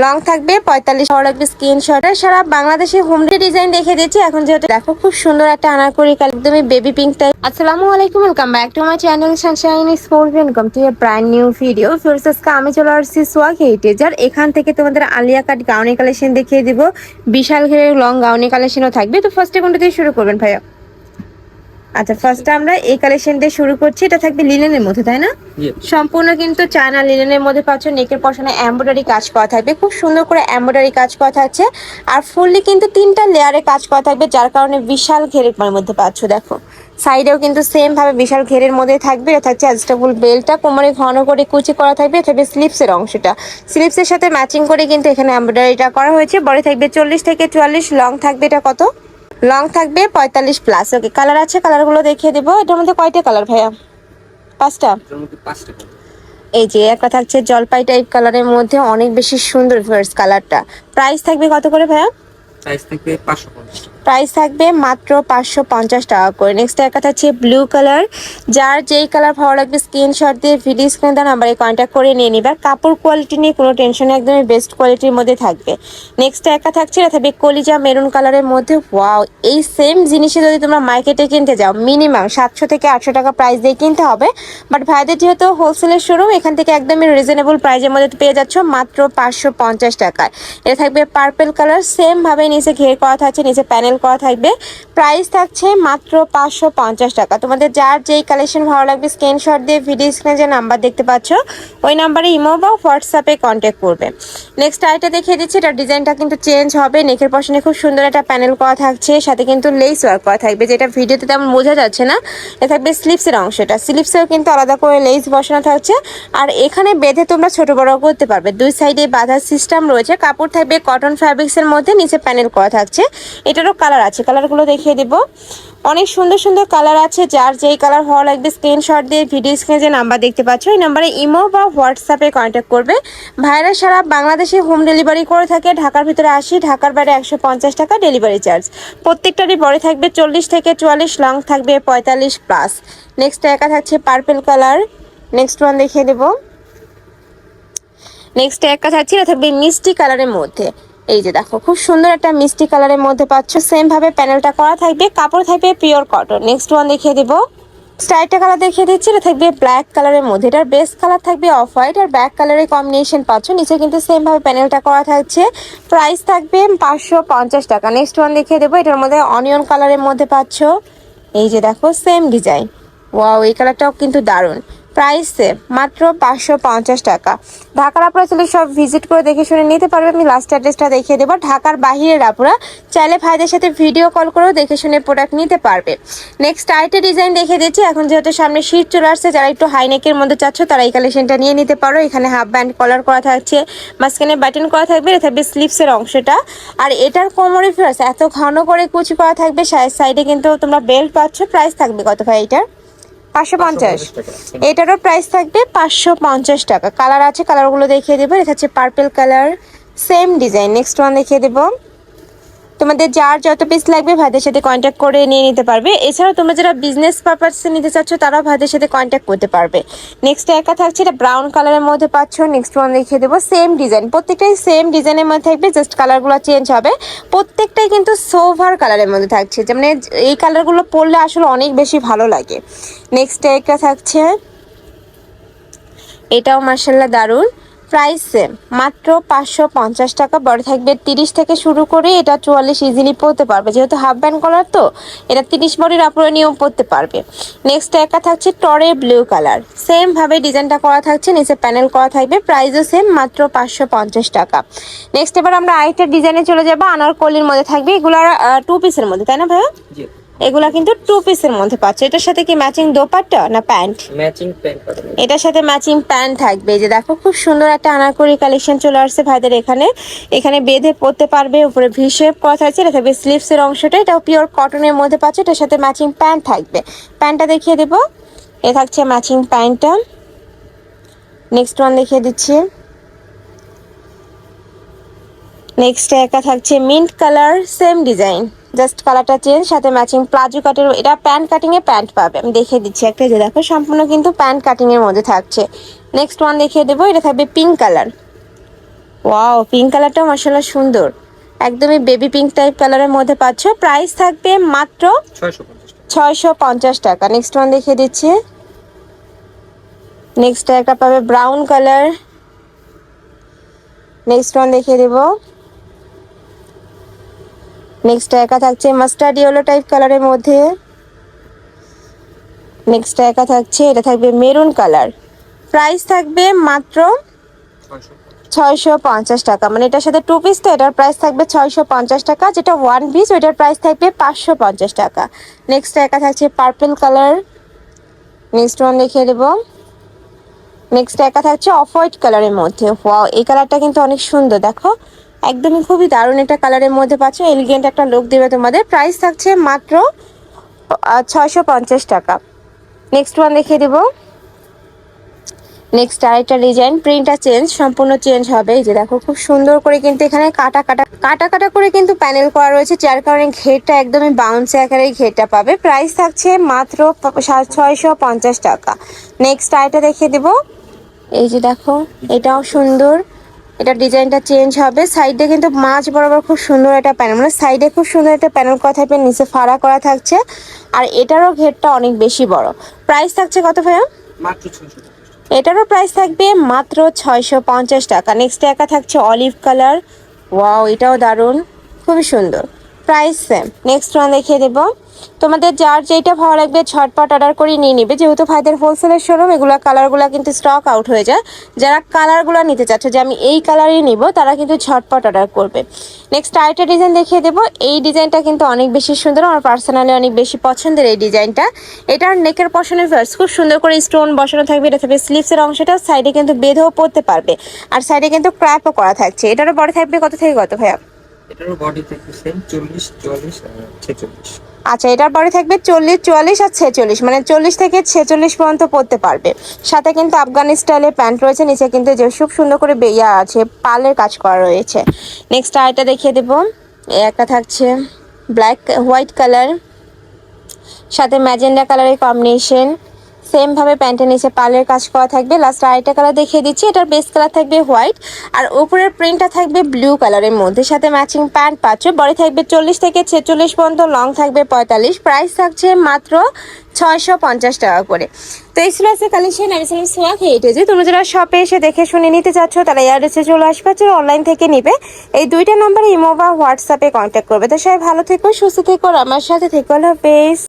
Long থাকবে, পঁয়তাল্লিশ বড় লাগবে স্ক্রিনশট সারা বাংলাদেশে হোম ডিজাইন দেখে দিচ্ছি এখন যেহেতু দেখো, খুব সুন্দর একটা আনারকলি কালার, একদমই বেবি পিঙ্ক টাইপ আসসালামু আলাইকুম welcome back to my channel sunshine school welcome to a brand new video আজকে আমি চলে আসছি সোয়াক হেরিটেজার এখান থেকে তোমাদের আলিয়া কাট গাউনি কালেকশন দেখিয়ে দিব। বিশাল ঘেরের লং গাউনি কালেকশনও থাকবে। তো ফার্স্টে কোনটা দিয়ে শুরু করবেন ভাইয়া? আচ্ছা ফার্স্ট আমরা এই কালেকশন দিয়ে শুরু করছি। এটা থাকবে লিনেনের মধ্যে তাই না? সম্পূর্ণ কিন্তু চায়না লিনেনের মধ্যে পাচ্ছ। নেকের পশনে এমব্রয়ডারি কাজ করা থাকবে। খুব সুন্দর করে এমব্রয়ডারি কাজ করা থাকছে। আর ফুললি কিন্তু তিনটা লেয়ারে কাজ করা থাকবে যার কারণে বিশাল ঘেরের মধ্যে পাচ্ছ দেখো। সাইডেও কিন্তু সেম ভাবে বিশাল ঘেরের মধ্যে থাকবে। এটা থাকছে অ্যাডজাস্টেবল বেলটা কোমরে ঘন করে কুচি করা থাকবে। থাকবে স্লিপসের অংশটা। স্লিপসের সাথে ম্যাচিং করে কিন্তু এখানে এমব্রয়ডারিটা করা হয়েছে। বড় থাকবে চল্লিশ থেকে চুয়াল্লিশ। লং থাকবে এটা কত? লং থাকবে পঁয়তাল্লিশ প্লাস ওকে কালার আছে কালারগুলো দেখিয়ে দেবো। এটার মধ্যে কয়টা কালার ভাইয়া? পাঁচটা? এই যে একটা থাকছে জলপাই টাইপ কালারের মধ্যে অনেক বেশি সুন্দর ফার্স্ট কালারটা প্রাইস থাকবে কত করে ভাইয়া? প্রাইস থাকবে পাঁচশো পঞ্চাশ প্রাইস থাকবে মাত্র পাঁচশো পঞ্চাশ টাকা করে। নেক্সট একটা থাকছে ব্লু কালার যার যেই কালার ভালো লাগবে স্ক্রিনশট দিয়ে ভিডিও স্ক্রিন দেওয়া নাম্বারে কন্ট্যাক্ট করে নিয়ে নিবার কাপড় কোয়ালিটি নিয়ে কোনো টেনশন একদমই বেস্ট কোয়ালিটির মধ্যে থাকবে। নেক্সট একটা থাকছে, এটা কলিজা মেরুন কালারের মধ্যে। ওয়াও এই সেম জিনিসে যদি তোমরা মার্কেটে কিনতে যাও মিনিমাম সাতশো থেকে আটশো টাকা প্রাইস দিয়ে কিনতে হবে। বাট ভাইদের যেহেতু হোলসেলের শোরুম এখান থেকে একদমই রিজনেবল প্রাইসের মধ্যে পেয়ে যাচ্ছ মাত্র পাঁচশো পঞ্চাশ টাকায়। এটা থাকবে পার্পেল কালার সেম ভাবে নিচে ঘের করা থাকছে, নিচে প্যানেল করা থাকবে। প্রাইস থাকছে মাত্র পাঁচশো পঞ্চাশ টাকা। তোমাদের যার যেই কালেকশন ভালো লাগবে স্ক্রিনশট দিয়ে ভিডিও স্ক্রিনে যে নাম্বার দেখতে পাচ্ছ, ওই নাম্বারে ইমো বা হোয়াটসঅ্যাপে কন্ট্যাক্ট করবে। নেক্সট আইটা দেখিয়ে দিচ্ছি, এটা ডিজাইনটা কিন্তু চেঞ্জ হবে। নেকের পশনে খুব সুন্দর একটা প্যানেল করা থাকছে, সাথে কিন্তু লেস ওয়ার্ক করা থাকবে, যেটা ভিডিওতে তেমন বোঝা যাচ্ছে না। এটা থাকবে স্লিপসের অংশটা। স্লিপসেও কিন্তু আলাদা করে লেস বসানো থাকছে। আর এখানে বেঁধে তোমরা ছোট বড় করতে পারবে। দুই সাইডে বাঁধার সিস্টেম রয়েছে। কাপড় থাকবে কটন ফ্যাব্রিক্সের মধ্যে, নিচে প্যানেল করা থাকছে। এটারও কালার আছে। কালারগুলো দেখিয়ে দেবো। অনেক সুন্দর সুন্দর কালার আছে, যার যেই কালার ভালো লাগবে স্ক্রিনশট দিয়ে ভিডিও স্ক্রিনে যে নাম্বার দেখতে পাচ্ছ। এই নাম্বারে ইমো বা হোয়াটসঅ্যাপে কন্ট্যাক্ট করবে। ভাইরা সারা বাংলাদেশে হোম ডেলিভারি করে থাকে। ঢাকার ভিতরে আসি, ঢাকার বাইরে একশো পঞ্চাশ টাকা ডেলিভারি চার্জ প্রত্যেকটারই বড় থাকবে চল্লিশ থেকে চুয়াল্লিশ লং থাকবে পঁয়তাল্লিশ প্লাস নেক্সট একা থাকছে পার্পেল কালার নেক্সট ওয়ান দেখিয়ে দেবো। নেক্সট একটা থাকছে, এটা থাকবে মিষ্টি কালারের মধ্যে। এই যে দেখো, খুব সুন্দর একটা মিষ্টি কালারের মধ্যে পাচ্ছ। সেম ভাবে প্যানেলটা করা থাকবে, কাপড় থাকবে পিওর কটন নেক্সট ওয়ান দেখিয়ে দেবো। স্টাইলটা কালার দেখিয়ে দিচ্ছি, এটা থাকবে ব্ল্যাক কালারের মধ্যে। এটার বেস্ট কালার থাকবে অফ হোয়াইট আর ব্ল্যাক কালারের কম্বিনেশন পাচ্ছ। নিচে কিন্তু সেম ভাবে প্যানেলটা করা থাকছে। প্রাইস থাকবে পাঁচশো পঞ্চাশ টাকা। নেক্সট ওয়ান দেখিয়ে দেবো, এটার মধ্যে অনিয়ন কালারের মধ্যে পাচ্ছ। এই যে দেখো সেম ডিজাইন ওয়াও এই কালারটাও কিন্তু দারুণ। প্রাইস সেম মাত্র পাঁচশো পঞ্চাশ টাকা। ঢাকার আপনারা চলে সব ভিজিট করে দেখে শুনে নিতে পারবে। আমি লাস্ট অ্যাড্রেসটা দেখিয়ে দেবো। ঢাকার বাহিরের আপনারা চাইলে ভাইদের সাথে ভিডিও কল করেও দেখে শুনে প্রোডাক্ট নিতে পারবে। নেক্সট আইটে ডিজাইন দেখে দিচ্ছি। এখন যেহেতু সামনে শীত চলে আসছে, যারা একটু হাইনেকের মধ্যে চাচ্ছ, তারা এই কালেকশনটা নিয়ে নিতে পারো। এখানে হাফ ব্যান্ড কলার করা থাকছে, মাঝখানে বাটন করা থাকবে, এটা থাকবে স্লিপসের অংশটা। আর এটার কোমরে ফিরাস এত ঘন করে কুচি করা থাকবে সাইডে কিন্তু তোমরা বেল্ট পাচ্ছ। প্রাইস থাকবে কত ভাই এটার? পাঁচশো পঞ্চাশ। এটারও প্রাইস থাকবে পাঁচশো পঞ্চাশ টাকা। কালার আছে কালারগুলো দেখিয়ে দেবো। এটা হচ্ছে purple colour same design next one দেখিয়ে দেবো। তোমাদের যার যত পিস লাগবে ভাইদের সাথে কন্ট্যাক্ট করে নিয়ে নিতে পারবে। এছাড়াও তোমরা যারা বিজনেস পারপাসে নিতে চাচ্ছ তারাও ভাইদের সাথে কন্ট্যাক্ট করতে পারবে। নেক্সট একা থাকছে, এটা ব্রাউন কালারের মধ্যে পাচ্ছ। নেক্সট ওয়ান দেখিয়ে দেবো সেম ডিজাইন প্রত্যেকটাই সেম ডিজাইনের মধ্যে থাকবে জাস্ট কালারগুলো চেঞ্জ হবে। প্রত্যেকটাই কিন্তু সোভার কালারের মধ্যে থাকছে মানে এই কালারগুলো পরলে আসলে অনেক বেশি ভালো লাগে। নেক্সট একটা থাকছে, এটাও মার্শাল্লাহ দারুণ। Price same. মাত্র পাঁচশো পঞ্চাশ টাকা, বড় থাকবে তিরিশ থেকে শুরু করে এটা চুয়াল্লিশ ইজিলি পড়তে পারবে। যেহেতু হাফ ব্যান্ড কলার তো, এটা তিরিশ বডির আপনারা নিয়েও পড়তে পারবে। নেক্সট একা থাকছে টরে ব্লু কালার সেম ভাবে ডিজাইনটা করা থাকছে, নিচে প্যানেল করা থাকবে প্রাইসও সেম মাত্র পাঁচশো পঞ্চাশ টাকা। নেক্সট এবার আমরা আরেকটা ডিজাইনে চলে যাব, আনারকলির মধ্যে থাকবে। এগুলার টু পিসের মধ্যে, তাই না ভাইয়া? এগুলা কিন্তু টু পিসের মধ্যে পাচ্ছে। এটার সাথে কি ম্যাচিং দোপাট্টা না প্যান্ট ম্যাচিং প্যান্ট এটার সাথে ম্যাচিং প্যান্ট থাকবে। যে দেখো খুব সুন্দর একটা আনারকলি কালেকশন চলে আসছে ভাইদের এখানে। এখানে বেঁধে পড়তে পারবে উপরে ভি শেপ করা থাকছে এটা থাকবে স্লিভসের অংশটা। এটাও পিওর কটনের মধ্যে পাচ্ছে এটার সাথে ম্যাচিং প্যান্ট থাকবে। প্যান্টটা দেখিয়ে দেবো। এ থাকছে ম্যাচিং প্যান্টটা নেক্সট ওয়ান দেখিয়ে দিচ্ছি। নেক্সট একা থাকছে mint colour same design just কালারটা চেঞ্জ, সাথে ম্যাচিং প্লাজো কাটের এটা প্যান্ট কাটিং এ প্যান্ট পাবে। আমি দেখিয়ে দিচ্ছি একটা, যে দেখো সম্পূর্ণ কিন্তু প্যান্ট কাটিং এর মধ্যে থাকছে। নেক্সট ওয়ান দেখিয়ে দেবো, এটা থাকবে পিঙ্ক কালার ওয়াও পিঙ্ক কালারটা মাসাল্লাহ সুন্দর। একদমই বেবি পিঙ্ক টাইপ কালারের মধ্যে পাচ্ছ। প্রাইস থাকবে মাত্র ছয়শো পঞ্চাশ টাকা। নেক্সট ওয়ান দেখিয়ে দিচ্ছি। নেক্সট একটা পাবে ব্রাউন কালার নেক্সট ওয়ান দেখিয়ে দেব। নেক্সট একা থাকছে মাস্টার্ড ইয়েলো টাইপ কালারের মধ্যে। নেক্সট একা থাকছে, এটা থাকবে মেরুন কালার প্রাইস থাকবে মাত্র ছয়শো পঞ্চাশ টাকা। মানে এটার সাথে টু পিস তো, এটার প্রাইস থাকবে ছয়শো পঞ্চাশ টাকা। যেটা ওয়ান পিস ওইটার প্রাইস থাকবে পাঁচশো পঞ্চাশ টাকা। নেক্সট একা থাকছে পার্পল কালার নেক্সট ওয়ান দেখিয়ে দেবো। নেক্সট একা থাকছে অফ হোয়াইট কালারের মধ্যে। ওয়াও এই কালারটা কিন্তু অনেক সুন্দর, দেখো। একদমই খুবই দারুণ একটা কালারের মধ্যে পাচ্ছ। এলিগেন্ট একটা লুক দেবে তোমাদের। প্রাইস থাকছে মাত্র ছয়শো পঞ্চাশ টাকা। নেক্সট ওয়ান দেখিয়ে দেবো। নেক্সট আরেকটা ডিজাইন প্রিন্টটা চেঞ্জ সম্পূর্ণ চেঞ্জ হবে। এই যে দেখো, খুব সুন্দর করে কিন্তু এখানে কাটা কাটা কাটা কাটা করে কিন্তু প্যানেল করা রয়েছে। যার কারণে ঘেরটা একদমই বাউন্সে আকারে ঘেরটা পাবে। প্রাইস থাকছে মাত্র ছয়শো পঞ্চাশ টাকা। নেক্সট আরেকটা দেখিয়ে দেবো। এই যে দেখো, এটাও সুন্দর। এটা ডিজাইনটা চেঞ্জ হবে। সাইডে কিন্তু মাছ বরাবর খুব সুন্দর একটা প্যানেল মানে সাইডে খুব সুন্দর একটা প্যানেল করা থাকবে নিচে ফাড়া করা থাকছে। আর এটারও ঘেরটা অনেক বেশি বড়। প্রাইস থাকছে কত ভাইয়া? মাত্র এটারও প্রাইস থাকবে মাত্র ছয়শো পঞ্চাশ টাকা। নেক্সট একা থাকছে অলিভ কালার ওয়াও এটাও দারুণ। খুবই সুন্দর। প্রাইস সেম নেক্সট ওয়ান দেখিয়ে দেবো। তোমাদের যার যেটা ভালো লাগবে ঝটপট অর্ডার করে নিয়ে নিবে। যেহেতু ভাইদের হোলসেলের শোরুম এগুলো কালারগুলো কিন্তু স্টক আউট হয়ে যায়। যারা কালারগুলো নিতে চাচ্ছ, যে আমি এই কালারই নিব, তারা কিন্তু ঝটপট অর্ডার করবে। নেক্সট আরেকটা ডিজাইন দেখিয়ে দেবো। এই ডিজাইনটা কিন্তু অনেক বেশি সুন্দর, আমার পার্সোনালি অনেক বেশি পছন্দের এই ডিজাইনটা এটার নেকের পশনের ফার্স খুব সুন্দর করে স্টোন বসানো থাকবে, এটা থাকবে স্লিভসের অংশটা সাইডে কিন্তু বেঁধেও পড়তে পারবে। আর সাইডে কিন্তু ক্র্যাপও করা থাকছে। এটারও বড় থাকবে কত থেকে কত, ভাইয়া? এটারও বডি থাকবে সেম চল্লিশ, চুয়াল্লিশ ছেচল্লিশ। আচ্ছা এটার পরে থাকবে চল্লিশ, চুয়াল্লিশ আর ছেচল্লিশ মানে চল্লিশ থেকে ছেচল্লিশ পর্যন্ত পড়তে পারবে। সাথে কিন্তু আফগানি স্টাইলের প্যান্ট রয়েছে, নিচে কিন্তু যে খুব সুন্দর করে বেয়া আছে, পালের কাজ করা রয়েছে। নেক্সট আরেকটা দেখিয়ে দেবো। একটা থাকছে ব্ল্যাক হোয়াইট কালার সাথে ম্যাজেন্ডা কালারের কম্বিনেশন সেম ভাবে প্যান্টের নিচে পালের কাজ করা থাকবে। লাস্ট আরেকটা কালার দেখিয়ে দিচ্ছি, এটার বেস কালার থাকবে হোয়াইট আর উপরের প্রিন্টটা থাকবে ব্লু কালারের মধ্যে। সাথে ম্যাচিং প্যান্ট পাচ্ছ বডি থাকবে চল্লিশ থেকে ছেচল্লিশ পর্যন্ত লং থাকবে পঁয়তাল্লিশ প্রাইস থাকছে মাত্র ছয়শো পঞ্চাশ টাকা করে। তো এই ছিল আজকে কালেকশন আমি ছিলাম সোয়া হেরিটেজে তোমরা যারা শপে এসে দেখে শুনে নিতে চাচ্ছ, তারা এয়ারডেসে চলে আসবে যারা অনলাইন থেকে নিবে। এই দুইটা নাম্বারে ইমো বা হোয়াটসঅ্যাপে কন্ট্যাক্ট করবে। তো সবাই ভালো থেকো, সুস্থ থেকো আমার সাথে থেকো হাফেজ।